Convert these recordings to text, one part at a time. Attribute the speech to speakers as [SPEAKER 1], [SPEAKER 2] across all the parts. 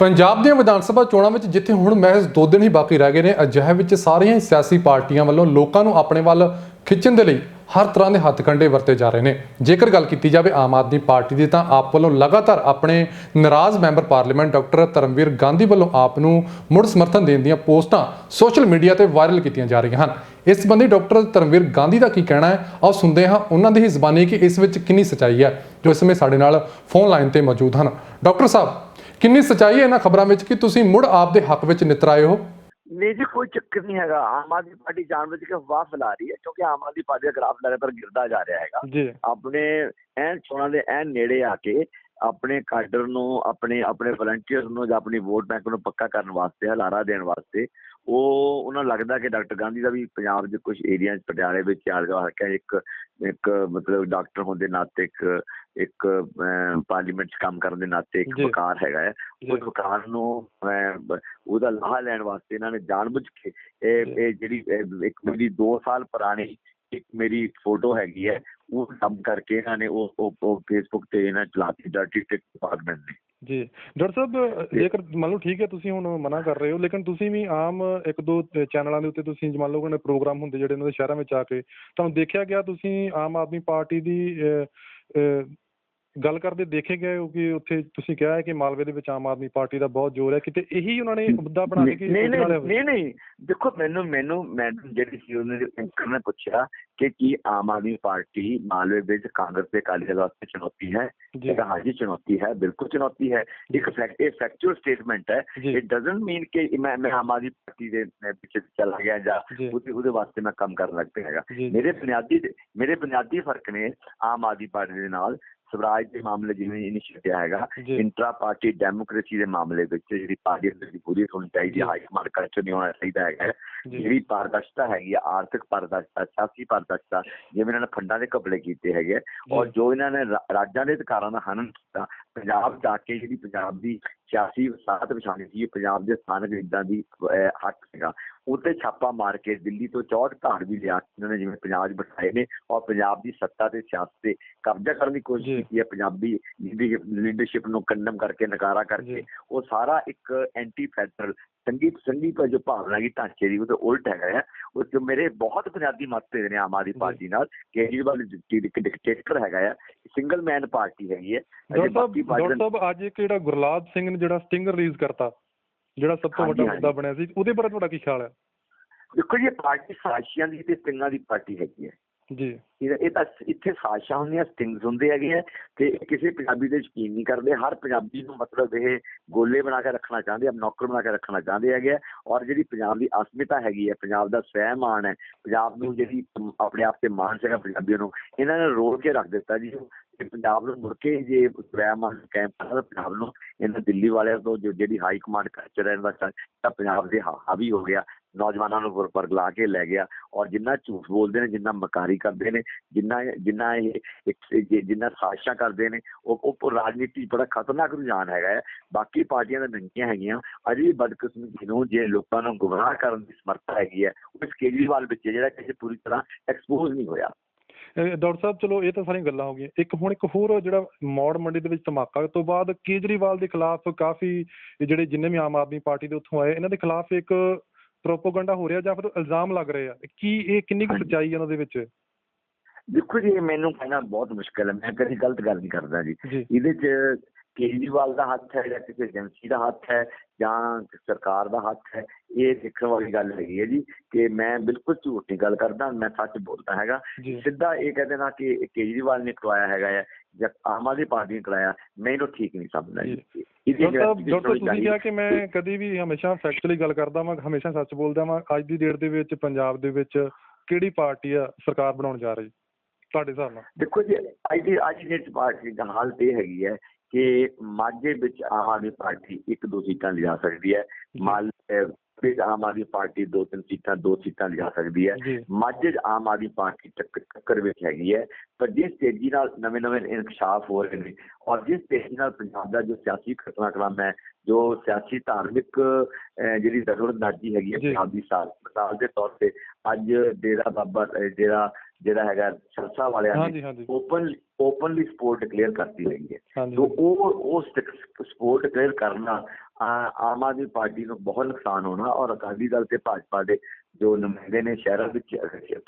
[SPEAKER 1] ਪੰਜਾਬ ਦੀਆਂ ਵਿਧਾਨ ਸਭਾ ਚੋਣਾਂ ਵਿੱਚ ਜਿੱਥੇ ਹੁਣ ਮਹਿਜ਼ 2 ਦਿਨ ਹੀ ਬਾਕੀ ਰਹਿ ਗਏ ਨੇ, ਅਜਿਹੇ ਵਿੱਚ ਸਾਰੀਆਂ ਹੀ ਸਿਆਸੀ ਪਾਰਟੀਆਂ ਵੱਲੋਂ ਲੋਕਾਂ ਨੂੰ ਆਪਣੇ ਵੱਲ ਖਿੱਚਣ ਦੇ ਲਈ ਹਰ ਤਰ੍ਹਾਂ ਦੇ ਹੱਥਕੰਡੇ ਵਰਤੇ ਜਾ ਰਹੇ ਨੇ। ਜੇਕਰ ਗੱਲ ਕੀਤੀ ਜਾਵੇ ਆਮ ਆਦਮੀ ਪਾਰਟੀ ਦੀ ਤਾਂ ਆਪ ਵੱਲੋਂ ਲਗਾਤਾਰ ਆਪਣੇ ਨਾਰਾਜ਼ member parliament doctor Dharamvir Gandhi ਵੱਲੋਂ ਆਪ ਨੂੰ ਮੁੜ ਸਮਰਥਨ ਦੇਣ ਦੀਆਂ ਪੋਸਟਾਂ ਸੋਸ਼ਲ ਮੀਡੀਆ ਤੇ ਵਾਇਰਲ ਕੀਤੀਆਂ ਜਾ ਰਹੀਆਂ ਹਨ। ਇਸ ਸੰਬੰਧੀ ਡਾਕਟਰ ਧਰਮਵੀਰ ਗਾਂਧੀ ਦਾ ਕੀ ਕਹਿਣਾ ਹੈ? ਆਓ ਸੁਣਦੇ ਹਾਂ ਉਹਨਾਂ ਦੀ ਹੀ ਜ਼ਬਾਨੀ ਕਿ ਇਸ ਵਿੱਚ ਕਿੰਨੀ ਸਚਾਈ ਹੈ, ਜੋ ਇਸ ਸਮੇਂ ਸਾਡੇ ਨਾਲ ਫੋਨ ਲਾਈਨ ਤੇ ਮੌਜੂਦ ਹਨ। ਡਾਕਟਰ ਸਾਹਿਬ ਕਿੰਨੀ ਸਚਾਈ ਹੈ ਇਹਨਾਂ ਖਬਰਾਂ ਵਿੱਚ ਕਿ ਤੁਸੀਂ ਮੁੜ ਆਪ ਦੇ ਹੱਕ ਵਿੱਚ ਨਿਤਰਾਏ ਹੋ?
[SPEAKER 2] ਨਹੀਂ ਜੀ ਕੋਈ ਚੱਕਰ ਨਹੀਂ ਹੈਗਾ। ਆਮ ਆਦਮੀ ਪਾਰਟੀ ਜਾਣਬੁੱਝ ਕੇ ਅਫਵਾਹ ਫੈਲਾ ਰਹੀ ਹੈ ਕਿਉਂਕਿ ਆਮ ਆਦਮੀ ਪਾਰਟੀ ਦਾ ਗ੍ਰਾਫ ਲਗਾਤਾਰ ਗਿਰਦਾ ਜਾ ਰਿਹਾ ਹੈਗਾ। ਆਪਣੇ ਐਨ ਚੋਣਾਂ ਦੇ ਐਨ ਨੇੜੇ ਆ ਕੇ ਆਪਣੇ ਕਾਡਰ ਨੂੰ ਆਪਣੇ ਆਪਣੇ ਵਲੰਟੀਅਰਸ ਨੂੰ ਜਾਂ ਆਪਣੀ ਵੋਟ ਬੈਂਕ ਨੂੰ ਪੱਕਾ ਕਰਨ ਵਾਸਤੇ ਹਲਾਰਾ ਦੇਣ ਵਾਸਤੇ ਉਹ ਉਹਨਾਂ ਲੱਗਦਾ ਕਿ ਡਾਕਟਰ ਗਾਂਧੀ ਦਾ ਵੀ ਪੰਜਾਬ ਦੇ ਕੁਝ ਏਰੀਆ ਪਟਿਆਲੇ ਵਿੱਚ ਆਲੇ ਦੁਆਲੇ ਹਲਕਾ ਇੱਕ ਇੱਕ ਮਤਲਬ ਡਾਕਟਰ ਹੋਣ ਦੇ ਨਾਤੇ ਇੱਕ ਇੱਕ ਪਾਰਲੀਮੈਂਟ 'ਚ ਕੰਮ ਕਰਨ ਦੇ ਨਾਤੇ ਇੱਕ। ਵਕਾਰ ਹੈਗਾ ਹੈ। ਉਸ ਵਕਾਰ ਨੂੰ ਉਹਦਾ ਲਾਹਾ ਲੈਣ ਵਾਸਤੇ ਇਹਨਾਂ ਨੇ ਜਾਣਬੁੱਝ ਕੇ ਇਹ ਜਿਹੜੀ ਇੱਕ ਮੇਰੀ 2 ਸਾਲ ਪੁਰਾਣੀ ਇੱਕ ਮੇਰੀ ਫੋਟੋ ਹੈਗੀ ਹੈ ਉਹ ਕੰਮ ਕਰਕੇ ਇਹਨਾਂ ਨੇ ਉਹ ਉਹ- ਫੇਸਬੁੱਕ ਤੇ ਇਹਨਾਂ ਚਲਾਤੀ ਡਰਟੀ ਟਿਕ ਡਿਪਾਰਟਮੈਂਟ ਨੇ।
[SPEAKER 1] ਜੀ। ਡਾਕਟਰ ਸਾਹਿਬ ਜੇਕਰ ਮੰਨ ਲਓ ਠੀਕ ਹੈ ਤੁਸੀਂ ਹੁਣ ਮਨਾ ਕਰ ਰਹੇ ਹੋ ਲੇਕਿਨ ਤੁਸੀਂ ਵੀ ਆਮ ਇੱਕ ਦੋ ਚੈਨਲਾਂ ਦੇ ਉੱਤੇ ਤੁਸੀਂ ਮੰਨ ਲਓ ਕਿ ਪ੍ਰੋਗਰਾਮ ਹੁੰਦੇ ਜਿਹੜੇ ਉਹਨਾਂ ਦੇ ਸ਼ਹਿਰਾਂ ਵਿੱਚ ਆ ਕੇ ਤੁਹਾਨੂੰ ਦੇਖਿਆ ਗਿਆ ਤੁਸੀਂ ਆਮ ਆਦਮੀ ਪਾਰਟੀ ਦੀ ਗੱਲ ਕਰਦੇ ਦੇਖੇ ਗਏ ਹੋ ਕਿ ਉੱਥੇ ਤੁਸੀਂ ਕਿਹਾ ਹੈ ਕਿ ਮਾਲਵੇ ਦੇ ਵਿੱਚ ਆਮ ਆਦਮੀ ਪਾਰਟੀ ਦਾ ਬਹੁਤ ਜ਼ੋਰ ਹੈ ਕਿਤੇ ਇਹੀ ਉਹਨਾਂ ਨੇ ਮੁੱਦਾ ਬਣਾ ਕੇ ਕਿ
[SPEAKER 2] ਨਹੀਂ ਨਹੀਂ ਨਹੀਂ ਦੇਖੋ ਮੈਨੂੰ ਮੈਨੂੰ ਮੈਨੂੰ ਜਿਹੜੀ ਸੀ ਉਹਨੇ ਐਂਕਰ ਨੇ ਪੁੱਛਿਆ ਕਿ ਕੀ ਆਮ ਆਦਮੀ ਪਾਰਟੀ ਮਾਲਵੇ ਵਿੱਚ ਕਾਂਗਰਸ ਤੇ ਅਕਾਲੀ ਦਲ ਵਾਸਤੇ ਚੁਣੌਤੀ ਹੈ? ਕਿਹਾ ਹਾਂਜੀ ਚੁਣੌਤੀ ਹੈ ਬਿਲਕੁਲ ਚੁਣੌਤੀ ਹੈ। ਇੱਕ ਫੈਕਟ ਇਹ ਫੈਕਚੁਅਲ ਸਟੇਟਮੈਂਟ ਹੈ। ਇਟ ਡਸਨਟ ਮੀਨ ਕਿ ਮੈਂ ਮੈਂ ਆਮ ਆਦਮੀ ਪਾਰਟੀ ਦੇ ਮੈਂ ਪਿੱਛੇ ਚਲਾ ਗਿਆ ਜਾਂ ਉਹਦੇ ਉਹਦੇ ਵਾਸਤੇ ਮੈਂ ਕੰਮ ਕਰਨ ਲੱਗ ਪਿਆ ਹੈਗਾ। ਮੇਰੇ ਬੁਨਿਆਦੀ ਮੇਰੇ ਬੁਨਿਆਦੀ ਫ਼ਰਕ ਨੇ ਆਮ ਆਦਮੀ ਪਾਰਟੀ ਦੇ ਨਾਲ ਸਵਰਾਜ ਦੇ ਮਾਮਲੇ ਜਿਵੇਂ ਛੱਡਿਆ ਹੈਗਾ ਇੰਟਰਾ ਪਾਰਟੀ ਡੈਮੋਕ੍ਰੇਸੀ ਦੇ ਮਾਮਲੇ ਵਿੱਚ ਜਿਹੜੀ ਪਾਰਟੀ ਦੀ ਪੂਰੀ ਹੋਣੀ ਚਾਹੀਦੀ। ਹਾਈ ਕਮਾਂਡ ਕਲਚਰ ਨਹੀਂ ਹੋਣਾ ਚਾਹੀਦਾ ਹੈਗਾ। ਜਿਹੜੀ ਪਾਰਦਰਸ਼ਤਾ ਹੈਗੀ ਆ ਆਰਥਿਕ ਪਾਰਦਰਸ਼ਤਾ ਸਿਆਸੀ ਪਾਰਦਰਸ਼ਤਾ ਜਿਵੇਂ ਇਹਨਾਂ ਨੇ ਫੰਡਾਂ ਦੇ ਘਪਲੇ ਕੀਤੇ ਹੈਗੇ ਔਰ ਜੋ ਇਹਨਾਂ ਨੇ ਰਾਜਾਂ ਦੇ ਅਧਿਕਾਰਾਂ ਦਾ ਹਨਨ ਕੀਤਾ ਪੰਜਾਬ ਜਾ ਕੇ ਜਿਹੜੀ ਪੰਜਾਬ ਦੀ ਸਿਆਸੀ ਵਸਾਹਤ ਵਿਛਾਣੀ ਸੀ ਪੰਜਾਬ ਦੇ ਸਥਾਨਕ ਲੀਡਰਾਂ ਦੀ ਹੱਕ ਸੀਗਾ। ਉੱਤੇ ਛਾਪਾ ਮਾਰ ਕੇ ਦਿੱਲੀ ਤੋਂ 64 ਧਾਰ ਵੀ ਲਿਆ ਇਹਨਾਂ ਨੇ ਜਿਵੇਂ ਪੰਜਾਬ ਬਿਠਾਏ ਨੇ ਔਰ ਪੰਜਾਬ ਦੀ ਸੱਤਾ ਤੇ ਸਿਆਸਤ ਤੇ ਕਬਜ਼ਾ ਕਰਨ ਦੀ ਕੋਸ਼ਿਸ਼
[SPEAKER 1] ਜੀ।
[SPEAKER 2] ਕੀਤੀ ਹੈ। ਪੰਜਾਬੀ ਲੀਡਰਸ਼ਿਪ ਨੂੰ ਕੰਡਮ ਕਰਕੇ ਨਕਾਰਾ ਕਰਕੇ
[SPEAKER 1] ਜੀ।
[SPEAKER 2] ਉਹ ਸਾਰਾ ਇੱਕ ਐਂਟੀ ਫੈਡਰਲ ਸੰਗੀਤ ਸੰਗੀਤ ਜੋ ਭਾਵਨਾ ਦੀ ਢਾਂਚੇ ਦੀ ਉਹਦੇ ਉਲਟ ਹੈਗਾ ਹੈ ਉਹ 'ਚ ਮੇਰੇ ਬਹੁਤ ਬੁਨਿਆਦੀ ਮਤਭੇਦ ਨੇ ਆਮ ਆਦਮੀ
[SPEAKER 1] ਜੀ।
[SPEAKER 2] ਪਾਰਟੀ ਨਾਲ। ਕੇਜਰੀਵਾਲ ਡਿਕਟੇਟਰ ਹੈਗਾ ਹੈ ਸਿੰਗਲ ਮੈਨ ਪਾਰਟੀ ਹੈਗੀ ਹੈ ਬਾਕੀ
[SPEAKER 1] ਡਾਕਟਰ ਸਾਹਿਬ ਅੱਜ ਇੱਕ ਜਿਹੜਾ ਗੁਰਲਾਲ ਸਿੰਘ ਨੇ ਜਿਹੜਾ ਸਟਿੰਗ ਰਿਲੀਜ਼ ਕਰਤਾ ਜਿਹੜਾ ਸਭ ਤੋਂ ਵੱਡਾ ਮੁੱਦਾ। ਬਣਿਆ ਸੀ ਉਹਦੇ ਬਾਰੇ ਤੁਹਾਡਾ ਕੀ ਖਿਆਲ ਹੈ
[SPEAKER 2] ਦੇਖੋ ਜੀ ਇਹ ਪਾਰਟੀ ਸਾਜ਼ਿਸ਼ਾਂ ਦੀ ਤੇ ਸਟਿੰਗਾਂ ਦੀ ਪਾਰਟੀ ਹੈਗੀ ਹੈ।
[SPEAKER 1] ਜੀ।
[SPEAKER 2] ਇਹ ਤਾਂ ਇੱਥੇ ਸਾਜ਼ਿਸ਼ਾਂ ਹੁੰਦੀਆਂ ਸਟਿੰਗਸ ਹੁੰਦੇ ਹੈਗੇ ਆ ਤੇ ਕਿਸੇ ਪੰਜਾਬੀ ਦੇ ਯਕੀਨ ਨਹੀਂ ਕਰਦੇ। ਹਰ ਪੰਜਾਬੀ ਨੂੰ ਮਤਲਬ ਇਹ ਗੋਲੇ ਬਣਾ ਕੇ ਰੱਖਣਾ ਚਾਹੁੰਦੇ ਆ ਨੌਕਰ ਬਣਾ ਕੇ ਰੱਖਣਾ ਚਾਹੁੰਦੇ ਹੈਗੇ ਆ ਔਰ ਜਿਹੜੀ ਪੰਜਾਬ ਦੀ ਅਸਮਿਤਾ ਹੈਗੀ ਹੈ ਪੰਜਾਬ ਦਾ ਸਵੈਮਾਨ ਹੈ ਪੰਜਾਬ ਨੂੰ ਜਿਹੜੀ ਆਪਣੇ ਆਪ ਤੇ ਮਾਣ ਸੀਗਾ ਪੰਜਾਬੀਆਂ ਨੂੰ ਇਹਨਾਂ ਨੇ ਰੋਲ ਕੇ ਰੱਖ ਦਿੱਤਾ ਜੀ। ਤੇ ਪੰਜਾਬ ਨੂੰ ਮੁੜ ਕੇ ਜੇ ਸਵੈਮਾਨ ਕਾਇਮ ਕਰਨਾ ਪੰਜਾਬ ਨੂੰ ਇਹਨਾਂ ਦਿੱਲੀ ਵਾਲਿਆਂ ਤੋਂ ਜਿਹੜੀ ਹਾਈ ਕਮਾਂਡ ਕਲਚਰ ਹੈ ਦਾ ਤਾਂ ਪੰਜਾਬ ਦੇ ਹਾ- ਹਾਵੀ ਹੋ ਗਿਆ। ਨੌਜਵਾਨਾਂ ਨੂੰ ਵਰ- ਵਰਗਲਾ ਕੇ ਲੈ ਗਿਆ ਔਰ ਜਿੰਨਾ ਝੂਠ ਬੋਲਦੇ ਨੇ, ਜਿੰਨਾ ਮਕਾਰੀ ਕਰਦੇ ਨੇ, ਜਿੰਨਾ ਜਿੰਨਾ ਇਹ ਜਿੰਨਾ ਸਾਜ਼ਿਸ਼ਾਂ ਕਰਦੇ ਨੇ, ਉਹ ਉਹ ਰਾਜਨੀਤੀ ਬੜਾ ਖਤਰਨਾਕ ਰੁਝਾਨ ਹੈਗਾ ਹੈ। ਬਾਕੀ ਪਾਰਟੀਆਂ ਦਾ ਨੰਗੀਆਂ ਹੈਗੀਆਂ। ਅਜੇ ਵੀ ਬਦਕਿਸਮਤੀ ਨੂੰ ਜੇ ਲੋਕਾਂ ਨੂੰ ਗੁੰਮਰਾਹ ਕਰਨ ਦੀ ਸਮਰੱਥਾ ਹੈਗੀ ਹੈ, ਉਹ ਇਸ ਕੇਜਰੀਵਾਲ ਵਿੱਚ ਜਿਹੜਾ ਕਿਸੇ ਪੂਰੀ ਤਰ੍ਹਾਂ ਐਕਸਪੋਜ਼ ਨਹੀਂ ਹੋਇਆ।
[SPEAKER 1] ਡਾਕਟਰ ਸਾਹਿਬ ਚਲੋ ਇਹ ਤਾਂ ਸਾਰੀਆਂ ਗੱਲਾਂ ਹੋ ਗਈਆਂ। ਇੱਕ ਹੁਣ ਇੱਕ ਹੋਰ ਜਿਹੜਾ ਮੌੜ ਮੰਡੀ ਦੇ ਵਿੱਚ ਧਮਾਕਾ ਤੋਂ ਬਾਅਦ ਕੇਜਰੀਵਾਲ ਦੇ ਖਿਲਾਫ ਕਾਫੀ ਜਿਹੜੇ ਜਿੰਨੇ ਵੀ ਆਮ ਆਦਮੀ ਪਾਰਟੀ ਦੇ ਉੱਥੋਂ ਆਏ ਇਹਨਾਂ ਦੇ ਖਿਲਾਫ ਇੱਕ ਪ੍ਰੋਪੋਗੰਡਾ ਹੋ ਰਿਹਾ ਜਾਂ ਫਿਰ ਇਲਜ਼ਾਮ ਲੱਗ ਰਹੇ ਆ। ਕੀ ਇਹ ਕਿੰਨੀ ਕੁ। ਸੱਚਾਈ ਹੈ ਉਹਨਾਂ ਦੇ ਵਿੱਚ?
[SPEAKER 2] ਦੇਖੋ ਜੀ ਮੈਨੂੰ ਕਹਿਣਾ ਬਹੁਤ ਮੁਸ਼ਕਲ ਹੈ। ਮੈਂ ਕਦੀ ਗਲਤ ਗੱਲ ਨਹੀਂ ਕਰਦਾ ਜੀ। ਇਹਦੇ 'ਚ ਕੇਜਰੀਵਾਲ ਦਾ ਹੱਥ ਹੈ ਜਾਂ ਕਿਸੇ ਏਜੰਸੀ ਦਾ ਹੱਥ ਹੈ ਜਾਂ ਸਰਕਾਰ ਦਾ ਹੱਥ ਹੈ ਇਹ ਦੇਖਣ ਵਾਲੀ ਗੱਲ ਹੈਗੀ ਹੈ ਜੀ ਕਿ ਮੈਂ ਬਿਲਕੁਲ ਝੂਠ ਨਹੀਂ ਗੱਲ ਕਰਦਾ ਮੈਂ ਸੱਚ ਬੋਲਦਾ ਹੈਗਾ।
[SPEAKER 1] ਜੀ।
[SPEAKER 2] ਸਿੱਧਾ ਇਹ ਕਹਿ ਦੇਣਾ ਕਿ ਕੇਜਰੀਵਾਲ ਨੇ ਕਰਵਾਇਆ ਹੈਗਾ ਹੈ ਜਾਂ ਆਮ ਆਦਮੀ ਪਾਰਟੀ ਨੇ ਕਰਾਇਆ ਮੈਂ ਇਹਨੂੰ ਠੀਕ ਨਹੀਂ ਸਮਝਦਾ ਜੀ। ਹੋਣੀ
[SPEAKER 1] ਤੁਸੀਂ ਕਿਹਾ ਕਿ ਮੈਂ ਕਦੀ ਵੀ ਹਮੇਸ਼ਾ ਫੈਕਚੁਅਲੀ ਗੱਲ ਕਰਦਾ ਵਾਂ ਹਮੇਸ਼ਾ ਸੱਚ ਬੋਲਦਾ ਵਾਂ। ਅੱਜ ਦੀ ਡੇਟ ਦੇ ਵਿੱਚ ਪੰਜਾਬ ਦੇ ਵਿੱਚ ਕਿਹੜੀ ਪਾਰਟੀ ਆ ਸਰਕਾਰ ਬਣਾਉਣ ਜਾ ਰਹੀ? ਤੁਹਾਡੇ ਹਿਸਾਬ ਨਾਲ।
[SPEAKER 2] ਦੇਖੋ ਜੀ ਅੱਜ ਦੀ ਅੱਜ ਦੀ ਡੇਟ ਪਾਰਟੀ ਦਾ ਹਾਲਤ ਇਹ ਹੈਗੀ ਹੈ ਕਿ ਮਾਝੇ ਵਿੱਚ ਆਮ ਆਦਮੀ ਪਾਰਟੀ ਇੱਕ ਦੋ ਸੀਟਾਂ ਲਿਜਾ ਸਕਦੀ ਹੈ। ਮਾਲ ਵਿੱਚ ਆਮ ਆਦਮੀ ਪਾਰਟੀ ਦੋ ਤਿੰਨ ਸੀਟਾਂ ਦੋ ਸੀਟਾਂ ਲਿਜਾ ਸਕਦੀ ਹੈ। ਮਾਝੇ ਆਮ ਆਦਮੀ ਪਾਰਟੀ ਟੱਕਰ ਵਿੱਚ ਹੈਗੀ ਹੈ। ਪਰ ਜਿਸ ਤੇਜ਼ੀ ਨਾਲ ਨਵੇਂ ਨਵੇਂ ਇਨਕਸ਼ਾਫ ਹੋ ਰਹੇ ਨੇ ਔਰ ਜਿਸ ਤੇਜ਼ੀ ਨਾਲ ਪੰਜਾਬ ਦਾ ਜੋ ਸਿਆਸੀ ਘਟਨਾਕ੍ਰਮ ਹੈ ਜੋ ਸਿਆਸੀ ਧਾਰਮਿਕ ਜਿਹੜੀ ਦਖਲਅੰਦਾਜ਼ੀ ਹੈਗੀ ਹੈ। ਪੰਜਾਬ ਦੀ ਸਾਲ ਮਿਸਾਲ ਦੇ ਤੌਰ ਤੇ ਅੱਜ ਡੇਰਾ ਬਾਬਾ ਡੇਰਾ ਜਿਹੜਾ ਹੈਗਾ ਸੰਸਾ ਵਾਲਿਆਂ ਨੇ ਓਪਨ ਓਪਨਲੀ ਸਪੋਰਟ ਡਿਕਲੇਅਰ ਕਰਤੀ ਹੋਈ ਹੈ। ਤੋ ਉਹ ਉਹ ਸਪੋਰਟ ਡਿਕਲੇਅਰ ਕਰਨਾ ਆਮ ਆਦਮੀ ਪਾਰਟੀ ਨੂੰ ਬਹੁਤ ਨੁਕਸਾਨ ਹੋਣਾ ਔਰ ਅਕਾਲੀ ਦਲ ਤੇ ਭਾਜਪਾ ਦੇ ਜੋ ਨੁਮਾਇੰਦੇ ਨੇ ਸ਼ਹਿਰਾਂ ਵਿੱਚ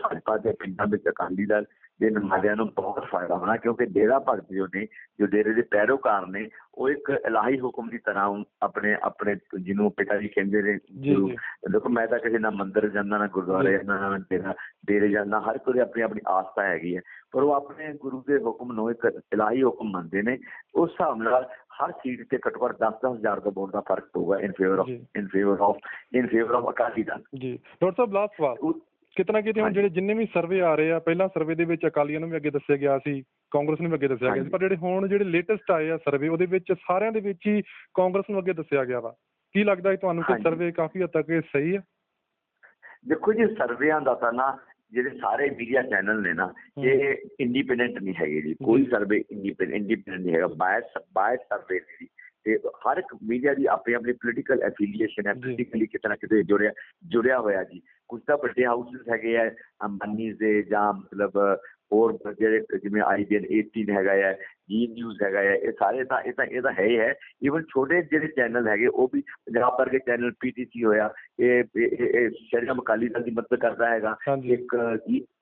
[SPEAKER 2] ਭਾਜਪਾ ਦੇ ਪਿੰਡਾਂ ਵਿੱਚ ਅਕਾਲੀ ਦਲ ਦੇ ਨੁਮਾਇੰਦਿਆਂ ਨੂੰ ਬਹੁਤ ਫਾਇਦਾ ਹੋਣਾ ਕਿਉਂਕਿ ਡੇਰਾ ਭਗਤ ਜੋ ਨੇ ਜੋ ਡੇਰੇ ਦੇ ਪੈਰੋਕਾਰ ਨੇ ਉਹ ਇੱਕ ਇਲਾਹੀ ਹੁਕਮ ਦੀ ਤਰ੍ਹਾਂ ਆਪਣੇ ਆਪਣੇ ਜਿਹਨੂੰ ਪਿਤਾ ਜੀ ਕਹਿੰਦੇ ਨੇ ਦੇਖੋ ਮੈਂ ਤਾਂ ਕਿਸੇ ਨਾ ਮੰਦਿਰ ਜਾਂਦਾ ਨਾ ਗੁਰਦੁਆਰੇ ਨਾ ਡੇਰਾ ਡੇਰੇ ਜਾਂਦਾ ਹਰ ਕੋਈ ਆਪਣੀ ਆਪਣੀ ਆਸਥਾ ਹੈਗੀ ਹੈ। ਪਰ ਉਹ ਆਪਣੇ ਗੁਰੂ ਦੇ ਹੁਕਮ ਨੂੰ ਇੱਕ ਇਲਾਹੀ ਹੁਕਮ ਮੰਨਦੇ ਨੇ। ਉਸ ਹਿਸਾਬ ਨਾਲ ਹਰ ਸੀਟ ਤੇ ਘੱਟੋ ਘੱਟ 10 ਹਜ਼ਾਰ ਦਾ ਵੋਟ ਦਾ ਫ਼ਰਕ ਪਊਗਾ in favour of. In favour of in favour of Akali Dal.
[SPEAKER 3] ਜੀ। ਡਾਕਟਰ ਸਾਹਿਬ ਲਾਸਟ ਸਵਾਲ।
[SPEAKER 2] ਉਹ-
[SPEAKER 3] ਕਿਤਨਾ ਕਿਤੇ ਹੁਣ। ਜਿਹੜੇ ਜਿੰਨੇ ਵੀ ਸਰਵੇ ਆ ਰਹੇ ਆ ਪਹਿਲਾਂ ਸਰਵੇ ਦੇ ਵਿੱਚ ਅਕਾਲੀਆਂ ਨੂੰ ਵੀ ਅੱਗੇ ਦੱਸਿਆ ਗਿਆ ਸੀ ਕਾਂਗਰਸ ਨੂੰ ਵੀ ਅੱਗੇ ਦੱਸਿਆ ਗਿਆ ਸੀ। ਪਰ ਜਿਹੜੇ ਹੁਣ ਜਿਹੜੇ ਲੇਟੈਸਟ ਆਏ ਆ ਸਰਵੇ ਉਹਦੇ ਵਿੱਚ ਸਾਰਿਆਂ ਦੇ ਵਿੱਚ ਹੀ ਕਾਂਗਰਸ ਨੂੰ ਅੱਗੇ ਦੱਸਿਆ ਗਿਆ ਵਾ ਕੀ ਲੱਗਦਾ ਹੈ ਤੁਹਾਨੂੰ ਕਿ। ਸਰਵੇ ਕਾਫੀ ਹੱਦ ਤੱਕ ਸਹੀ ਹੈ
[SPEAKER 2] ਦੇਖੋ ਜੀ ਸਰਵੇਆਂ ਦਾ ਤਾਂ ਨਾ ਜਿਹੜੇ ਸਾਰੇ ਮੀਡੀਆ ਚੈਨਲ ਨੇ ਨਾ ਇਹ ਇੰਡੀਪੈਂਡੈਂਟ ਨਹੀਂ ਹੈਗੇ ਜੀ ਕੋਈ। ਸਰਵੇ ਇੰਡੀਪੈਂਡੈਂਟ ਇੰਡੀਪੈਂਡੈਂਟ ਨਹੀਂ ਹੈਗਾ ਬਾਇਸ ਬਾਇਸ ਸਰਵੇ ਨੇ ਜੀ ਤੇ ਹਰ ਇੱਕ ਮੀਡੀਆ ਦੀ ਆਪਣੀ ਆਪਣੀ ਪੋਲੀਟੀਕਲ ਐਫੀਲੀਏਸ਼ਨ ਹੈ। ਪੋਲੀਟੀਕਲੀ ਕਿਤੇ ਨਾ ਕਿਤੇ ਜੁੜਿਆ ਜੁੜਿਆ ਹੋਇਆ ਜੀ ਕੁਝ ਤਾਂ ਵੱਡੇ ਹਾਊਸਸ ਹੈਗੇ ਆ ਅੰਬਾਨੀ ਦੇ ਜਾਂ ਮਤਲਬ ਹੋਰ ਜਿਹੜੇ ਜਿਵੇਂ ਆਈਬੀਐਨ 18 ਹੈਗਾ ਹੈ ਜੀ ਨਿਊਜ਼ ਹੈਗਾ ਹੈ ਇਹ ਸਾਰੇ ਤਾਂ ਇਹ ਤਾਂ ਇਹ ਤਾਂ ਹੈ ਹੀ ਹੈ। ਈਵਨ ਛੋਟੇ ਜਿਹੜੇ ਚੈਨਲ ਹੈਗੇ ਉਹ ਵੀ ਪੰਜਾਬ ਵਰਗੇ ਚੈਨਲ ਪੀਟੀਸੀ ਹੋਇਆ ਇਹ ਸ਼ਰੀਆਮ ਅਕਾਲੀ ਦਲ ਦੀ ਮਦਦ ਕਰਦਾ ਹੈਗਾ। ਇੱਕ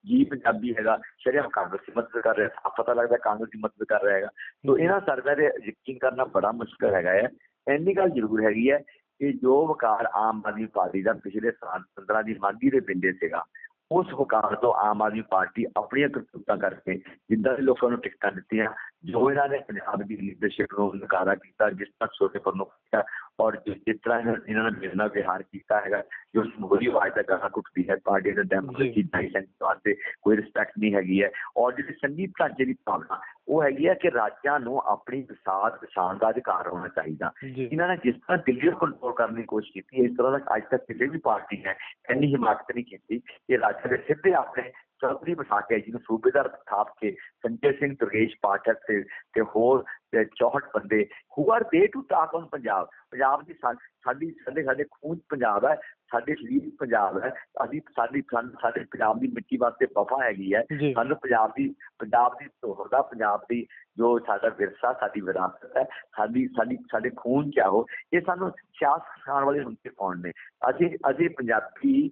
[SPEAKER 2] ਜੀ ਪੰਜਾਬੀ ਹੈਗਾ ਸ਼ਰੀਆਮ ਕਾਂਗਰਸ ਦੀ ਮਦਦ ਕਰ ਰਿਹਾ ਸਾਫ਼ ਪਤਾ ਲੱਗਦਾ ਕਾਂਗਰਸ ਦੀ ਮਦਦ ਕਰ ਰਿਹਾ ਹੈਗਾ। ਤੋ ਇਹਨਾਂ ਸਰਕਾਰ ਦੇ ਯਕੀਨ ਕਰਨਾ ਬੜਾ ਮੁਸ਼ਕਲ ਹੈਗਾ ਹੈ। ਇੰਨੀ ਗੱਲ ਜ਼ਰੂਰ ਹੈਗੀ ਹੈ ਕਿ ਜੋ ਵਕਾਰ ਆਮ ਆਦਮੀ ਪਾਰਟੀ ਦਾ ਪਿਛਲੇ ਸਾਲ 15 ਦੀ ਮਾਗੀ ਦੇ ਪਿੰਡੇ ਸੀਗਾ ਉਸ ਵਕਾਰ ਤੋਂ ਆਮ ਆਦਮੀ ਪਾਰਟੀ ਆਪਣੀਆਂ ਕਰਤੂਤਾਂ ਕਰਕੇ ਜਿੱਦਾਂ ਦੇ ਲੋਕਾਂ ਨੂੰ ਟਿਕਟਾਂ ਦਿੱਤੀਆਂ ਜੋ ਇਹਨਾਂ ਨੇ ਪੰਜਾਬ ਦੀ ਲੀਡਰਸ਼ਿਪ ਨੂੰ ਨਕਾਰਾ ਕੀਤਾ ਜਿਸ ਤਰ੍ਹਾਂ ਛੋਟੇ ਪਰ ਨੂੰ ਕੀਤਾ ਔਰ ਜਿਸ ਤਰ੍ਹਾਂ ਇਹਨਾਂ- ਨੇ ਮੇਰੇ ਨਾਲ ਵਿਹਾਰ ਕੀਤਾ ਹੈਗਾ ਜੋ ਸਮੂਹਰੀ ਆਵਾਜ਼ ਦਾ ਗਾਣਾ ਕੁੱਟਦੀ ਹੈ ਪਾਰਟੀ ਦੇ ਡੈਮੋਕ੍ਰੇਸੀ ਡਾਈਸੈਂਸ ਵਾਸਤੇ ਕੋਈ ਰਿਸਪੈਕਟ ਨਹੀਂ ਹੈਗੀ ਹੈ ਔਰ ਜਿਹੜੀ ਸੰਗੀਤ ਢਾਂਚੇ ਦੀ ਭਾਵਨਾ ਉਹ ਹੈਗੀ ਹੈ ਕਿ ਰਾਜਾਂ ਨੂੰ ਆਪਣੀ ਵਿਸਾਤ ਪਛਾਣ ਦਾ ਅਧਿਕਾਰ ਹੋਣਾ ਚਾਹੀਦਾ। ਇਹਨਾਂ ਨੇ ਜਿਸ ਤਰ੍ਹਾਂ ਦਿੱਲੀ ਨੂੰ ਕੰਟਰੋਲ ਕਰਨ ਦੀ ਕੋਸ਼ਿਸ਼ ਕੀਤੀ ਇਸ ਤਰ੍ਹਾਂ ਦਾ ਅੱਜ ਤੱਕ ਕਿਸੇ ਵੀ ਪਾਰਟੀ ਨੇ ਇੰਨੀ ਹਿਮਾਕਤ ਨਹੀਂ ਕੀਤੀ ਕਿ ਰਾਜ ਦੇ ਸਿੱਧੇ ਆਪਣੇ ਚੌਧਰੀ ਬਿਠਾ ਕੇ ਜਿਹਨੂੰ ਸੂਬੇਦਾਰ ਥਾਪ ਕੇ ਸੰਜੇ ਸਿੰਘ ਦੁਰਗੇਸ਼ ਪਾਠਕ ਤੇ ਤੇ ਹੋਰ ਤੇ 64 ਬੰਦੇ who are they to talk on Punjab? Punjab ਦੀ ਸਾਡੀ ਸਾਡੇ ਸਾਡੇ ਖੂਨ ਪੰਜਾਬ ਹੈ। ਸਾਡੇ ਸਰੀਰ ਪੰਜਾਬ ਹੈ ਅਸੀਂ ਸਾਡੀ ਸਾਡੇ ਪੰਜਾਬ ਦੀ ਮਿੱਟੀ ਵਾਸਤੇ ਵਫਾ ਹੈਗੀ ਹੈ। ਸਾਨੂੰ ਪੰਜਾਬ ਦੀ ਪੰਜਾਬ ਦੀ ਤੋਹਰਦਾ ਪੰਜਾਬ ਦੀ ਜੋ ਸਾਡਾ ਵਿਰਸਾ ਸਾਡੀ ਵਿਰਾਸਤ ਹੈ ਸਾਡੀ ਸਾਡੀ ਸਾਡੇ ਖੂਨ ਚ ਆ ਉਹ ਇਹ ਸਾਨੂੰ ਸਿਆਸਤ ਸਿਖਾਉਣ ਵਾਲੇ ਹੁੰਦੇ ਕੌਣ ਨੇ? ਅਸੀਂ ਅਸੀਂ ਪੰਜਾਬੀ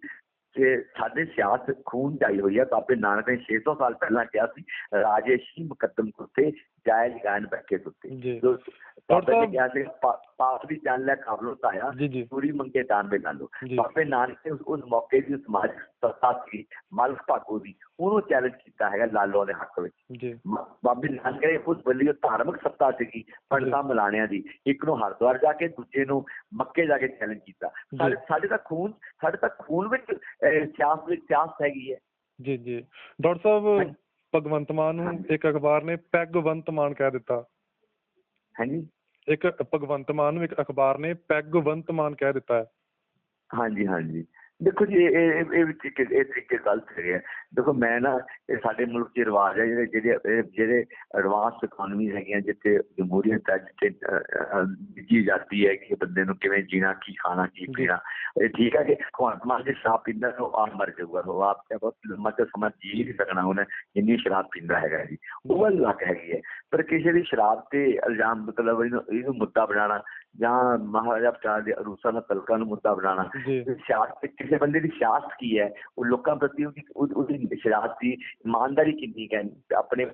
[SPEAKER 2] ਤੇ ਸਾਡੇ ਸਿਆਸਤ ਖੂਨ ਜਾਈ ਹੋਈ ਹੈ। ਬਾਬੇ ਨਾਨਕ ਨੇ 600 ਸਾਲ ਪਹਿਲਾਂ ਕਿਹਾ ਸੀ ਰਾਜੇਸ਼ੀ ਮੁਕੱਦਮ ਕੁੱਤੇ ਜਾਇਜ਼ ਗਾਇਨ ਬੈਠੇ ਸੁੱਤੇ
[SPEAKER 3] ਜੀ।
[SPEAKER 2] ਬਾਬੇ ਨੇ
[SPEAKER 3] ਸਾਹਿਬ-
[SPEAKER 2] ਕਿਹਾ ਸੀ ਪਾ- ਪਾਸ ਦੀ ਜਾਨ ਲੈ ਕਾਬਲੋ ਤਾਇਆ
[SPEAKER 3] ਜੀ ਜੀ।
[SPEAKER 2] ਪੂਰੀ ਮੰਗੇ ਦਾਨ ਲਾਲੋ
[SPEAKER 3] ਜੀ।
[SPEAKER 2] ਬਾਬੇ ਨਾਨਕ ਨੇ ਉਸ- ਮੌਕੇ ਦੀ ਸਮਾਜਿਕ ਸੱਤਾ ਸੀ ਮਲਕ ਭਾਗੋ ਦੀ ਉਹਨੂੰ ਚੈਲੰਜ ਕੀਤਾ ਹੈਗਾ ਲਾਲੋ ਦੇ ਹੱਕ ਵਿੱਚ। ਬਾਬੇ ਨਾਨਕ ਨੇ ਉਸ ਵੱਲੀ ਧਾਰਮਿਕ ਸੱਤਾ ਸੀਗੀ ਪੰਡਤਾਂ ਮਲਾਣਿਆਂ ਦੀ ਇੱਕ ਨੂੰ ਹਰਿਦੁਆਰ ਜਾ ਕੇ ਦੂਜੇ ਨੂੰ ਮੱਕੇ ਜਾ ਕੇ ਚੈਲੰਜ ਕੀਤਾ। ਸਾਡੇ ਤਾਂ ਖੂਨ ਸਾਡੇ ਤਾਂ ਖੂਨ ਵਿੱਚ ਸਿਆਸਤ ਵਿੱਚ ਸਿਆਸਤ ਹੈਗੀ ਹੈ।
[SPEAKER 3] ਜੀ ਜੀ। ਡਾਕਟਰ ਸਾਹਿਬ। ਭਗਵੰਤ ਮਾਨ ਨੂੰ। ਇੱਕ ਅਖਬਾਰ ਨੇ ਪੈਗਵੰਤ ਮਾਨ ਕਹਿ ਦਿੱਤਾ।
[SPEAKER 2] ਹਾਂਜੀ।
[SPEAKER 3] ਇੱਕ ਭਗਵੰਤ ਮਾਨ ਨੂੰ ਇੱਕ ਅਖਬਾਰ ਨੇ ਪੈਗਵੰਤ ਮਾਨ ਕਹਿ ਦਿੱਤਾ ਹੈ।
[SPEAKER 2] ਹਾਂਜੀ ਹਾਂਜੀ। ਦੇਖੋ ਜੀ ਇਹ ਇਹ ਇਹ ਵੀ ਤਰੀਕੇ ਇਹ ਤਰੀਕੇ ਗਲਤ ਹੈਗੇ ਆ। ਦੇਖੋ ਮੈਂ ਨਾ ਇਹ ਸਾਡੇ ਮੁਲਕ ਦੇ ਰਿਵਾਜ ਹੈ ਜਿਹੜੇ ਜਿਹੜੇ ਇਹ ਜਿਹੜੇ ਐਡਵਾਂਸ ਇਕਨੋਮੀ ਹੈਗੀਆਂ ਜਿੱਥੇ ਜਮਹੂਰੀਅਤ ਹੈ ਜਿੱਥੇ ਜੀ ਜਾਂਦੀ ਹੈ ਕਿ ਬੰਦੇ ਨੂੰ ਕਿਵੇਂ ਜੀਣਾ ਕੀ ਖਾਣਾ ਕੀ। ਪੀਣਾ। ਇਹ ਠੀਕ ਹੈ ਕਿ ਮਾਰ ਜੇ ਸ਼ਰਾਬ ਪੀਂਦਾ ਤਾਂ ਉਹ ਆਪ ਮਰ ਜਾਊਗਾ। ਉਹ ਆਪ ਤੇ ਬਹੁਤ ਲੰਮਾ ਤੇ ਸਮਾਂ ਜੀ ਨਹੀਂ ਸਕਣਾ ਉਹਨੇ ਜਿੰਨੀ ਸ਼ਰਾਬ ਪੀਂਦਾ ਹੈਗਾ ਜੀ। ਉਹ ਗੱਲ ਲੱਗ ਹੈਗੀ ਹੈ। ਪਰ ਕਿਸੇ ਦੀ ਸ਼ਰਾਬ ਤੇ ਇਲਜ਼ਾਮ ਮਤਲਬ ਇਹਨੂੰ ਇਹਨੂੰ ਮੁੱਦਾ ਬਣਾਉਣਾ ਜਾਂ ਮਹਾਰਾਜਾ ਪ੍ਰਤਾਪ ਦੇ ਅਰੂਸਾ ਦਾ ਤਲਕਾ ਨੂੰ ਮੁੱਦਾ ਬਣਾਉਣਾ।
[SPEAKER 3] ਜੀ।
[SPEAKER 2] ਸਿਆਸਤ ਕਿਸੇ ਬੰਦੇ ਦੀ ਸਿਆਸਤ ਕੀ ਹੈ? ਉਹ ਲੋਕਾਂ ਪ੍ਰਤੀ ਉਹਦੀ ਉਹ- ਉਹਦੀ ਸਿਆਸਤ ਦੀ ਇਮਾਨਦਾਰੀ ਕਿੰਨੀ ਹੈ? ਆਪਣੇ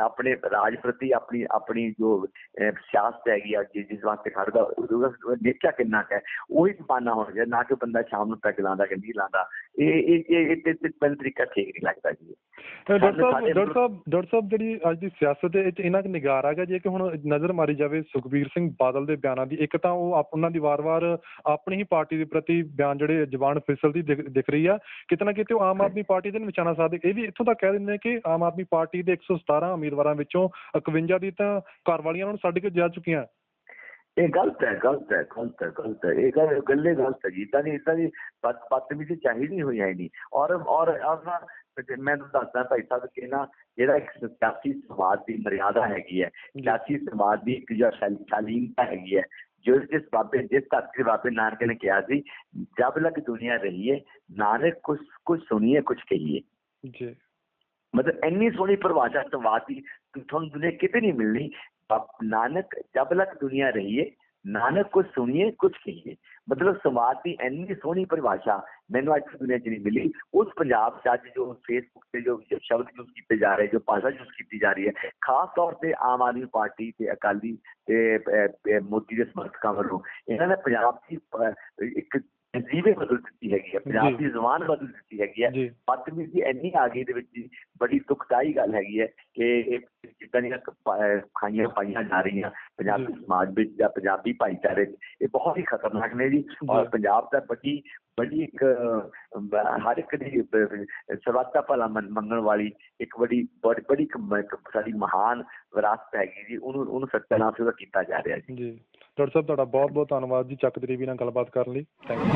[SPEAKER 2] ਆਪਣੇ ਰਾਜ ਪ੍ਰਤੀ ਆਪਣੀ ਆਪਣੀ ਜੋ ਸਿਆਸਤ ਹੈਗੀ ਆ ਜਿਸ ਜਿਸ ਵਾਸਤੇ ਖੜਦਾ ਉਹਦਾ ਦੇਖਿਆ ਕਿੰਨਾ ਹੈ? ਉਹੀ ਜ਼ਮਾਨਾ ਹੋਣਾ ਚਾਹੀਦਾ ਨਾ ਕਿ ਬੰਦਾ ਸ਼ਾਮ ਨੂੰ ਪੈਗ ਲਾਉਂਦਾ ਕਿ ਨਹੀਂ ਲਾਉਂਦਾ। ਇਹ ਇਹ ਇਹ ਤੇ ਤੇ ਤਰੀਕਾ ਠੀਕ ਨਹੀਂ ਲੱਗਦਾ ਜੀ।
[SPEAKER 3] ਡਾਕਟਰ ਸਾਹਿਬ ਡਾਕਟਰ ਸਾਹਿਬ ਡਾਕਟਰ ਸਾਹਿਬ ਜਿਹੜੀ ਅੱਜ ਦੀ ਸਿਆਸਤ ਦੇ ਵਿੱਚ ਇਹਨਾਂ ਕੁ ਨਿਗਾਰ ਹੈਗਾ ਜੇ ਕਿ ਹੁਣ ਨਜ਼ਰ ਮਾਰੀ ਜਾਵੇ ਸੁਖਬੀਰ ਸਿੰਘ ਬਾਦਲ ਦੇ ਬਿਆਨਾਂ ਦੀ ਇੱਕ ਤਾਂ ਉਹ ਉਹਨਾਂ ਦੀ ਵਾਰ-ਵਾਰ ਆਪਣੀ ਹੀ ਪਾਰਟੀ ਦੇ ਪ੍ਰਤੀ ਬਿਆਨ ਜਿਹੜੇ ਜ਼ਬਾਨ ਫਿਸਲਦੀ ਦਿਖ ਰਹੀ ਆ ਕਿਤੇ ਨਾ ਕਿਤੇ ਉਹ ਆਮ ਆਦਮੀ ਪਾਰਟੀ ਦੇ ਨਿਸ਼ਾਨਾ ਸਾਧੇ। ਇਹ ਵੀ ਇੱਥੋਂ ਤੱਕ ਕਹਿ ਦਿੰਦੇ ਨੇ ਕਿ ਆਮ ਆਦਮੀ ਪਾਰਟੀ ਦੇ 117 ਉਮੀਦਵਾਰਾਂ ਵਿੱਚੋਂ 51 ਦੀ ਤਾਂ ਘਰ ਵਾਲੀਆਂ ਨੂੰ ਛੱਡ ਕੇ ਜਾ ਚੁੱਕੀਆਂ।
[SPEAKER 2] ਇਹ ਗਲਤ ਹੈ ਗਲਤ ਹੈ ਗਲਤ ਹੈ ਗਲਤ ਹੈ। ਇਹ ਗੱਲ ਗੱਲੇ ਗਲਤ ਹੈ ਤਾਂ ਨਹੀਂ ਇਦਾਂ ਦੀ ਬਦ ਬਦਤਮੀਜ਼ੀ ਚਾਹੀਦੀ ਹੋਈ ਹੈ ਨਹੀਂ। ਔਰ ਔਰ ਮੈਂ ਦੱਸਦਾ ਭਾਈ ਸਾਹਿਬ ਕਿ ਨਾ ਜਿਹੜਾ ਇੱਕ ਸਿਆਸੀ ਸਮਾਜ ਦੀ ਮਰਿਆਦਾ ਹੈਗੀ ਹੈ ਸਿਆਸੀ ਸਮਾਜ ਦੀ ਇੱਕ ਜੋ ਸ਼ੈਲ- ਸ਼ਾਲੀਨਤਾ ਹੈਗੀ ਹੈ ਜਿਸ ਬਾਬੇ ਜਿਸ ਧਰਤੀ ਦੇ ਬਾਬੇ ਨਾਨਕ ਨੇ ਕਿਹਾ ਸੀ ਜਬ ਲਕ ਦੁਨੀਆ ਰਹੀਏ ਨਾਨਕ ਕੁਛ ਕੁਛ ਸੁਣੀਏ ਕੁਛ ਕਹੀਏ।
[SPEAKER 3] ਜੀ।
[SPEAKER 2] ਮਤਲਬ ਇੰਨੀ ਸੋਹਣੀ ਪਰਿਭਾਸ਼ਾ ਸਵਾਦ ਦੀ ਤੁਹਾਨੂੰ ਦੁਨੀਆ ਕਿਤੇ ਨਹੀਂ ਮਿਲਣੀ ਆਪ- ਨਾਨਕ ਜਬ ਤੱਕ ਦੁਨੀਆ ਰਹੀਏ ਨਾਨਕ ਕੁਝ ਸੁਣੀਏ ਕੁਝ ਕਹੀਏ ਮਤਲਬ ਸਮਾਜ ਦੀ ਇੰਨੀ ਸੋਹਣੀ ਪਰਿਭਾਸ਼ਾ ਮੈਨੂੰ ਅੱਜ ਤੱਕ ਦੁਨੀਆ 'ਚ ਨਹੀਂ ਮਿਲੀ ਉਸ ਪੰਜਾਬ 'ਚ ਅੱਜ ਜੋ ਫੇਸਬੁੱਕ ਤੇ ਜੋ ਸ਼ਬਦ ਯੂਜ਼ ਕੀਤੇ ਜਾ ਰਹੇ ਜੋ ਭਾਸ਼ਾ ਯੂਜ਼ ਕੀਤੀ ਜਾ ਰਹੀ ਹੈ ਖਾਸ ਤੌਰ ਤੇ ਆਮ ਆਦਮੀ ਪਾਰਟੀ ਤੇ ਅਕਾਲੀ ਤੇ ਅਹ, ਅਹ, ਮੋਦੀ ਦੇ ਸਮਰਥਕਾਂ ਵੱਲੋਂ ਇਹਨਾਂ ਨੇ ਪੰਜਾਬ ਦੀ ਅਹ, ਇੱਕ ਜੀਵੇ ਬਦਲ ਦਿੱਤੀ ਹੈਗੀ ਹੈ ਪੰਜਾਬ। ਦੀ ਜ਼ੁਬਾਨ ਬਦਲ ਦਿੱਤੀ ਹੈਗੀ ਹੈ ਬਦਤਮੀਜ਼ੀ ਇੰਨੀ ਆ ਗਈ ਦੇ ਵਿੱਚ ਬੜੀ ਦੁਖਦਾਈ ਗੱਲ ਹੈਗੀ ਹੈ ਕਿ ਜਿੱਦਾਂ ਦੀਆਂ ਖਾਈਆਂ ਪਾਈਆਂ ਜਾ ਰਹੀਆਂ ਪੰਜਾਬੀ। ਸਮਾਜ ਵਿੱਚ ਜਾਂ ਪੰਜਾਬੀ ਭਾਈਚਾਰੇ ਇਹ ਬਹੁਤ ਹੀ ਖਤਰਨਾਕ ਨੇ ਜੀ ਔਰ। ਪੰਜਾਬ ਦਾ ਬੜੀ ਬੜੀ ਇੱਕ ਹਰ ਇੱਕ ਦੀ ਅਹ, ਸਰਬੱਤਾ ਭਲਾ ਮੰਗਣ ਵਾਲੀ ਇੱਕ ਬੜੀ ਬੜੀ ਇੱਕ ਸਾਡੀ ਮਹਾਨ ਵਿਰਾਸਤ ਹੈਗੀ ਜੀ ਉਹਨੂੰ ਉਹਨੂੰ ਸੱਤਿਆਨਾਸ਼ ਉਹਦਾ ਕੀਤਾ ਜਾ ਰਿਹਾ
[SPEAKER 3] ਜੀ ਡਾਕਟਰ ਸਾਹਿਬ, ਤੁਹਾਡਾ ਬਹੁਤ ਬਹੁਤ ਧੰਨਵਾਦ ਜੀ ਚੱਕ ਦਰੀਬੀ ਨਾਲ ਗੱਲਬਾਤ ਕਰਨ ਲਈ। Thank you